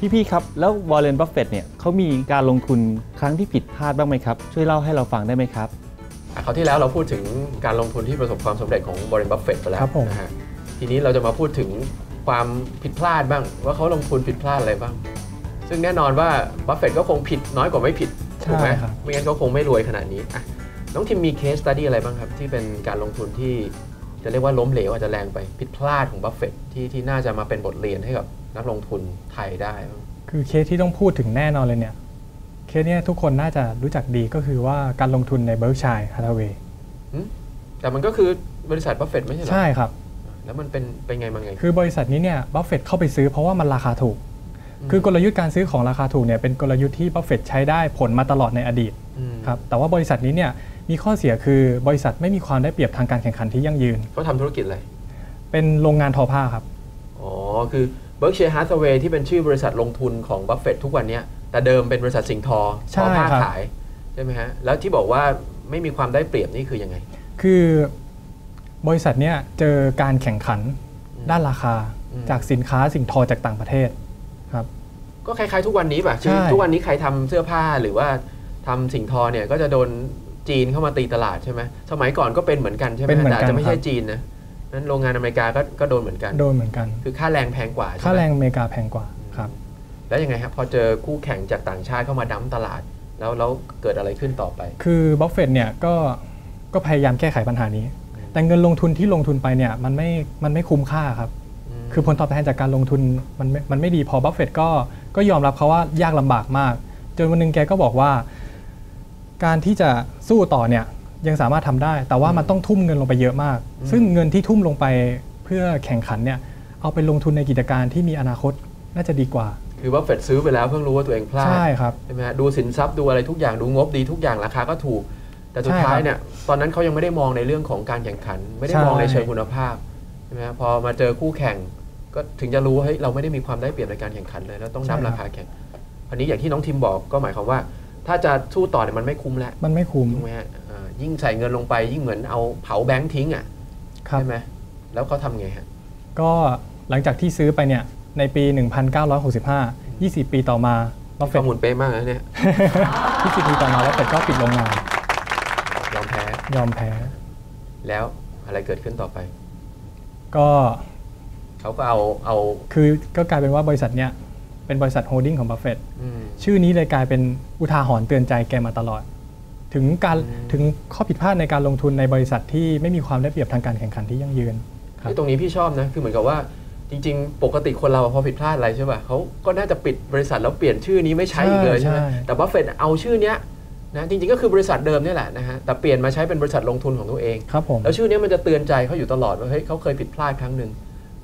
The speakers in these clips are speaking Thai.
พี่ๆครับ แล้ววอร์เรนบัฟเฟตเนี่ยเขามีการลงทุนครั้งที่ผิดพลาดบ้างไหมครับ ช่วยเล่าให้เราฟังได้ไหมครับอะคราวที่แล้วเราพูดถึงการลงทุนที่ประสบความสำเร็จของบริ n บัฟเฟตไปแล้วครับผมนะฮะทีนี้เราจะมาพูดถึงความผิดพลาดบ้าง ว่าเขาลงทุนผิดพลาดอะไรบ้าง ซึ่งแน่นอนว่าบัฟเฟตก็คงผิดน้อยกว่าไม่ผิดถูกไหมใช่ครับไม่งั้นเขาคงไม่รวยขนาดนี้อะน้องทิมมีเคสตัดดี้อะไรบ้างครับ ที่เป็นการลงทุนที่จะเรียกว่าล้มเหลวอาจจะแรงไปผิดพลาดของบัฟเฟตที่ที่น่าจะมาเป็นบทเรียนให้กับ นักลงทุนไทยได้บ้างคือเคสที่ต้องพูดถึงแน่นอนเลยเนี่ย เคสเนี้ยทุกคนน่าจะรู้จักดีก็คือว่าการลงทุนในเบิร์กชัยฮาร์เวย์แต่มันก็คือบริษัทบัฟเฟตไม่ใช่เหรอ ใช่ครับ แล้วมันเป็นเป็นไงมาไง คือบริษัทนี้เนี่ยบัฟเฟตเข้าไปซื้อเพราะว่ามันราคาถูก คือกลยุทธ์การซื้อของราคาถูกเนี่ยเป็นกลยุทธ์ที่บัฟเฟตใช้ได้ผลมาตลอดในอดีตมครับแต่ว่าบริษัทนี้เนี่ยมีข้อเสียคือบริษัทไม่มีความได้เปรียบทางการแข่งขันที่ยั่งยืนเขาทำธุรกิจอะไร เป็นโรงงานทอผ้าครับ อ๋อ คือ Berkshire Hathaway ที่เป็นชื่อบริษัทลงทุนของบัฟเฟตทุกวันเนี้ยแต่เดิมเป็นบริษัทสิงห์ทอใช่ทอผ้าครับขายใช่ไหมฮะแล้วที่บอกว่าไม่มีความได้เปรียบนี่คือยังไง คือบริษัทเนี่ยเจอการแข่งขันด้านราคาอืมจากสินค้าสิ่งทอจากต่างประเทศครับ ก็คล้ายๆทุกวันนี้ป่ะใช่คือทุกวันนี้ใครทำเสื้อผ้าหรือว่าทำสิ่งทอเนี่ยก็จะโดนจีนเข้ามาตีตลาดใช่ไหมสมัยก่อนก็เป็นเหมือนกันใช่ไหมเป็นเหมือนแต่กันอาจจะไม่ใช่ครับจีนนะ นั้นโรงงานอเมริกาก็ก็โดนเหมือนกัน โดนเหมือนกัน คือค่าแรงแพงกว่าใช่ค่าไหมแรงอเมริกาแพงกว่าครับ แล้วยังไงครับพอเจอคู่แข่งจากต่างชาติเข้ามาดั้มตลาด แล้วแล้วเกิดอะไรขึ้นต่อไป คือบัฟเฟตเนี่ยก็ก็พยายามแก้ไขปัญหานี้ แต่เงินลงทุนที่ลงทุนไปเนี่ยมันไม่มันไม่คุ้มค่าครับมคือผลตอบแทนจากการลงทุนมันไม่มันไม่ดีพอบัฟเฟตก็ก็ยอมรับเขาว่ายากลำบากมาก จนวันหนึงแกก็บอกว่า การที่จะสู้ต่อเนี่ย ยังสามารถทำได้ แต่ว่ามันต้องทุ่มเงินลงไปเยอะมาก ซึ่งเงินที่ทุ่มลงไปเพื่อแข่งขันเนี่ยเอาไปลงทุนในกิจการที่มีอนาคตน่าจะดีกว่า คือว่าเฟดซื้อไปแล้วเพิ่งรู้ว่าตัวเองพลาดใช่ครับใช่ไหมฮะดูสินทรัพย์ดูอะไรทุกอย่างดูงบดีทุกอย่างราคาก็ถูก แต่สุดใช่ครับท้ายเนี่ยตอนนั้นเขายังไม่ได้มองในเรื่องของการแข่งขัน ไม่ได้ใช่มองในเชิงคุณภาพใช่ไหมฮะพอมาเจอคู่แข่งก็ถึงจะรู้ว่าเฮ้ยเราไม่ได้มีความได้เปรียบในการแข่งขันเลยแล้วต้องนับราคาแข่งอันนี้อย่างที่น้องทิมบอกก็หมายความว่า ถ้าจะสู้ต่อเนี่ยมันไม่คุ้มแล้วมันไม่คุ้มถูกไหมฮะอ่า ยิ่งใส่เงินลงไปยิ่งเหมือนเอาเผาแบงค์ทิ้งอะครับใช่ไหมแล้วเขาทำไงฮะก็หลังจากที่ซื้อไปเนี่ยในปี 1965 20 ปีต่อมาบัฟเฟข้ตอมูลเป๊ะมากนะเนี่ย 20 ปีต่อมาบัฟเฟตก็ปิดโรงงาน ยอมแพ้ ยอมแพ้ แล้วอะไรเกิดขึ้นต่อไป ก็เขาก็เอาเอา คือก็กลายเป็นว่าบริษัทเนี่ยเป็นบริษัทโฮลดิ้งของบัฟเฟตอืมชื่อนี้เลยกลายเป็นอุทาหรณ์เตือนใจแกมาตลอด ถึงการอืมถึงข้อผิดพลาดในการลงทุนในบริษัทที่ไม่มีความได้เปรียบทางการแข่งขันที่ยั่งยืนครับไอ้ตรงนี้พี่ชอบนะคือเหมือนกับว่าจริง ๆ ปกติคนเราพอผิดพลาดอะไรใช่ป่ะเขาก็น่าจะปิดบริษัทแล้วเปลี่ยนชื่อนี้ไม่ใช้อีกเลยใช่ไหมใช่แต่บัฟเฟตเอาชื่อเนี้ยนะจริงๆก็คือบริษัทเดิมเนี่ยแหละนะฮะแต่เปลี่ยนมาใช้เป็นบริษัทลงทุนของตัวเองครับผมแล้วชื่อเนี้ยมันจะเตือนใจเขาอยู่ตลอดว่าเฮ้ยเขาเคยผิดพลาดครั้งหนึ่ง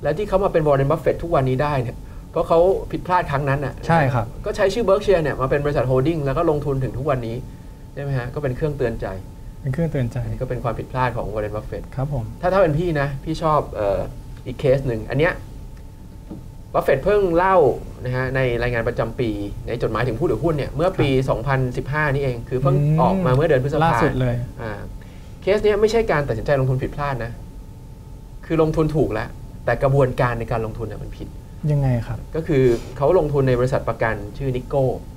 และที่เขามาเป็นวอร์เรนบัฟเฟตทุกวันนี้ได้เนี่ยเพราะเขาผิดพลาดครั้งนั้นอะใช่ครับก็ใช้ชื่อเบิร์กเชียร์เนี่ยมาเป็นบริษัทโฮลดิ้งแล้วก็ลงทุนถึงทุกวันนี้ ใช่ไหมฮะก็เป็นเครื่องเตือนใจเป็นเครื่องเตือนใจอันนี้ก็เป็นความผิดพลาดของวอร์เรนบัฟเฟตครับผมถ้าถ้าเป็นพี่นะ พี่ชอบเอ่ออีกเคสหนึ่งอันเนี้ยบัฟเฟตเพิ่งเล่านะฮะในรายงานประจำปี ในจดหมายถึงผู้ถือหุ้นเนี่ยเมื่อปี 2015 นี่เอง คือเพิ่งอืมออกมาเมื่อเดือนพฤษภาล่าสุดเลยอ่าเคสเนี้ยไม่ใช่การตัดสินใจลงทุนผิดพลาดนะ คือลงทุนถูกแล้ว แต่กระบวนการในการลงทุนเนี่ยมันผิดยังไงครับ ก็คือเขาลงทุนในบริษัทประกันชื่อนิโก้อืม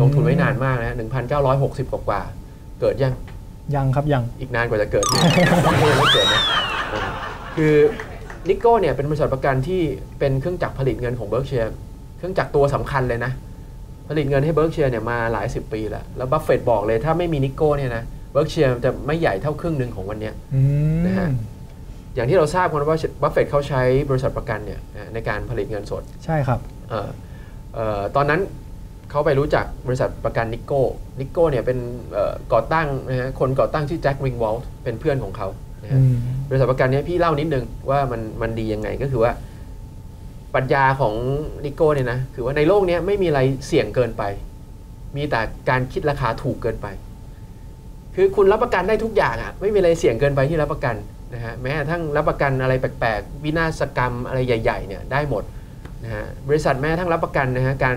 ลงทุนไว้นานมากนะ1,960กว่ากว่าๆเกิดยัง ยังครับยัง อีกนานกว่าจะเกิดเนี่ยยังไม่เกิดนะเออคือนิโก้เนี่ยเป็นบริษัทประกันที่เป็นเครื่องจักรผลิตเงินของเบิร์กเชียร์เครื่องจักรตัวสำคัญเลยนะ ผลิตเงินให้เบิร์กเชียร์เนี่ยมาหลายสิบปีแล้ว แล้วบัฟเฟตต์บอกเลยถ้าไม่มีนิโก้เนี่ยนะเบิร์กเชียร์จะไม่ใหญ่เท่าครึ่งหนึ่งของวันเนี้ยอืมนะฮะอย่างที่เราทราบกันว่าบัฟเฟตต์เขาใช้บริษัทประกันเนี่ยนะในการผลิตเงินสด ใช่ครับเอ่อเอ่อตอนนั้น เขาไปรู้จักบริษัทประกันนิโก้นิโก้เนี่ยเป็นเอ่อก่อตั้งนะฮะคนก่อตั้งชื่อแจ็คริงวอลต์เป็นเพื่อนของเขานะฮะอืมบริษัทประกันเนี้พี่เล่านิดนึงว่ามันมันดียังไงก็คือว่าปรัชญาของนิโก้เนี่ยนะคือว่าในโลกเนี้ยไม่มีอะไรเสี่ยงเกินไป มีแต่การคิดราคาถูกเกินไป คือคุณรับประกันได้ทุกอย่างอะ่ะไม่มีอะไรเสี่ยงเกินไปที่รับประกันนะฮะแม้กระทั่งรับประกันอะไรแปลกๆ วินาศกรรมอะไรใหญ่ๆเนี่ยได้หมดนะฮะบริษัทแม้กระทั่งรับประกันนะฮะการ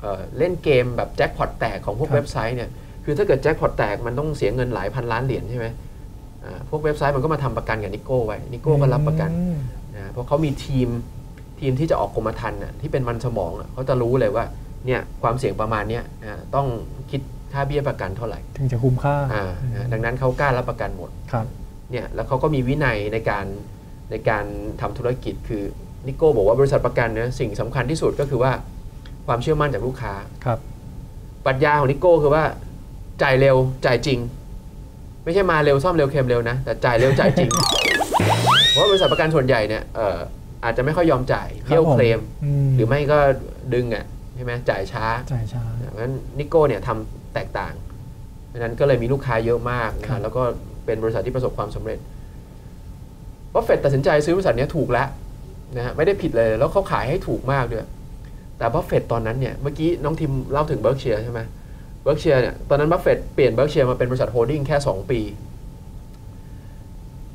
เอ่อเล่นเกมแบบแจ็คพอตแตกของพวกครับเว็บไซต์เนี่ยคือถ้าเกิดแจ็คพอตแตกมันต้องเสียเงินหลายพันล้านเหรียญใช่ไหมอ่าพวกเว็บไซต์มันก็มาทำประกันกับนิโก้ไว้นิโก้ก็รับประกันอืมนะเพราะเขามีทีมทีมที่จะออกกรมธรรม์น่ะที่เป็นมันสมองอะเขาจะรู้เลยว่าเนี่ยความเสี่ยงประมาณเนี้ยอ่าต้องคิดค่าเบี้ยประกันเท่าไหร่ ถึงจะคุ้มค่าอ่านะดังนั้นเขากล้ารับประกันหมดครับเนี่ยแล้วเขาก็มีวินัยในการในการทำธุรกิจคือนิโก้บอกว่าบริษัทประกันเนี่ยสิ่งสำคัญที่สุดก็คือว่า ความเชื่อมั่นจากลูกค้าครับปรัชญาของนิโก้คือว่าจ่ายเร็วจ่ายจริง ไม่ใช่มาเร็วซ่อมเร็วเคลมเร็วนะ แต่จ่ายเร็วจ่ายจริง เพราะว่าบริษัทประกันส่วนใหญ่เนี่ยเอ่ออาจจะไม่ค่อยยอมจ่ายครับเบี้ยวผมเคลมอืมหรือไม่ก็ดึงอะใช่ไหมจ่ายช้าจ่ายช้าเพราะฉะนั้นนิโก้เนี่ยทำแตกต่างเพราะฉะนั้นก็เลยมีลูกค้าเยอะมากนะครัฮะบแล้วก็เป็นบริษัทที่ประสบความสำเร็จบัฟเฟตตัดสินใจซื้อบริษัทเนี้ยถูกแล้วนะฮะไม่ได้ผิดเลย แล้วเขาขายให้ถูกมากด้วย แต่บัฟเฟตตอนนั้นเนี่ย เมื่อกี้น้องทิมเล่าถึงเบิร์กเชียร์ใช่ไหมเบิร์กเชียร์เนี่ย ตอนนั้นบัฟเฟตเปลี่ยนเบิร์กเชียร์มาเป็นบริษัทโฮลดิ้งแค่ 2 ปี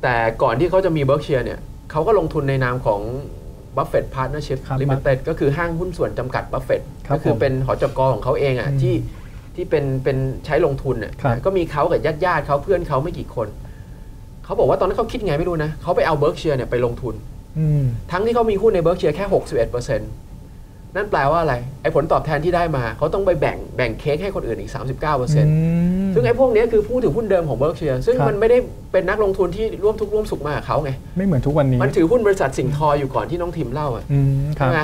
แต่ก่อนที่เขาจะมีเบิร์กเชียร์เนี่ยเขาก็ลงทุนในนามของ Buffett Partnership ครับ Limited ก็คือห้างหุ้นส่วนจำกัดบัฟเฟตครับก็คือผมเป็นหอจกของเขาเองอะอืมที่ที่เป็นเป็นใช้ลงทุนอะครับก็มีเขากับญาติญาติๆเขาเพื่อนเขาไม่กี่คนเขาบอกว่าตอนนั้นเขาคิดไงไม่รู้นะเขาไปเอาเบิร์กเชียร์เนี่ยไปลงทุนอืมทั้งที่เขามีหุ้นในเบิร์กเชียร์แค่61%นั่ นแปลว่าอะไร ไอ้ผลตอบแทนที่ได้มาเขาต้องไปแบ่งแบ่งเค้กให้คนอื่นอีก 39%ซึ่งไอ้พวกเนี้ยคือผู้ถือหุ้นเดิมของเบิร์กเชียร์ซึ่งครับมันไม่ได้เป็นนักลงทุนที่ร่วมทุกข์ร่วมสุขมากับเขาไง ไม่เหมือนทุกวันนี้ มันถือหุ้นบริษัทสิงห์ทออยู่ก่อนที่น้องทิมเล่าอะอืมครัใช่บไหม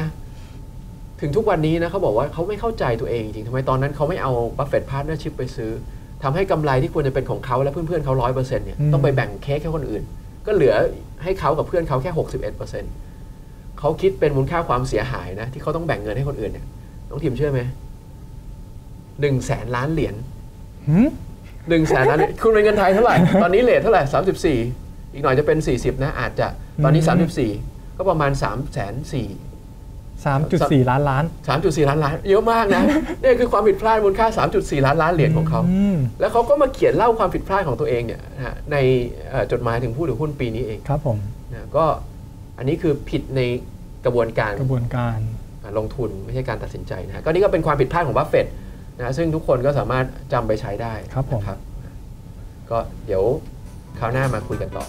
ถึงทุกวันนี้นะเขาบอกว่าเขาไม่เข้าใจตัวเองจริงๆทำไมตอนนั้นเขาไม่เอาบัฟเฟตพาร์ n เนอร์ชิพไปซื้อทำให้กำไรที่ควรจะเป็นของเขาและเพื่อนๆเขาร้อยเปอร์เซ็นต์เนี่ยอืมต้องไปแบ่งเค้กให้คนอื่น ก็เหลือให้เขากับเพื่อนเขาแค่หกสิบ เอ็ดเปอร์เซ็นต์เขาคิดเป็นมูลค่าความเสียหายนะ ที่เขาต้องแบ่งเงินให้คนอื่นเนี่ยน้องทิมเชื่อไหมหนึ่งแสนล้านเหรียญหืมหนึ่งแสนล้านเหรียญคุณเป็นเงินไทยเท่าไหร่ ตอนนี้เลทเท่าไหร่สามสิบสี่อีกหน่อยจะเป็นสี่สิบนะ อาจจะตอนนี้สามสิบสี่ก็ประมาณสามแสนสี่สามจุดสี่ล้านล้าน3.4ล้านล้านเยอะมากนะนี่คือความผิดพลาดมูลค่า3.4ล้านล้านเหรียญของเขาอืมแล้วเขาก็มาเขียนเล่าความผิดพลาดของตัวเองเนี่ยนะฮะในเอ่อจดหมายถึงผู้ถือหุ้นปีนี้เองครับผมนะก็ อันนี้คือผิดในกระบวนการกระบวนการลงทุนไม่ใช่การตัดสินใจนะฮะก็นี่ก็เป็นความผิดพลาดของบัฟเฟตนะซึ่งทุกคนก็สามารถจำไปใช้ได้ครับผมนะครับ ก็เดี๋ยวคราวหน้ามาคุยกันต่อ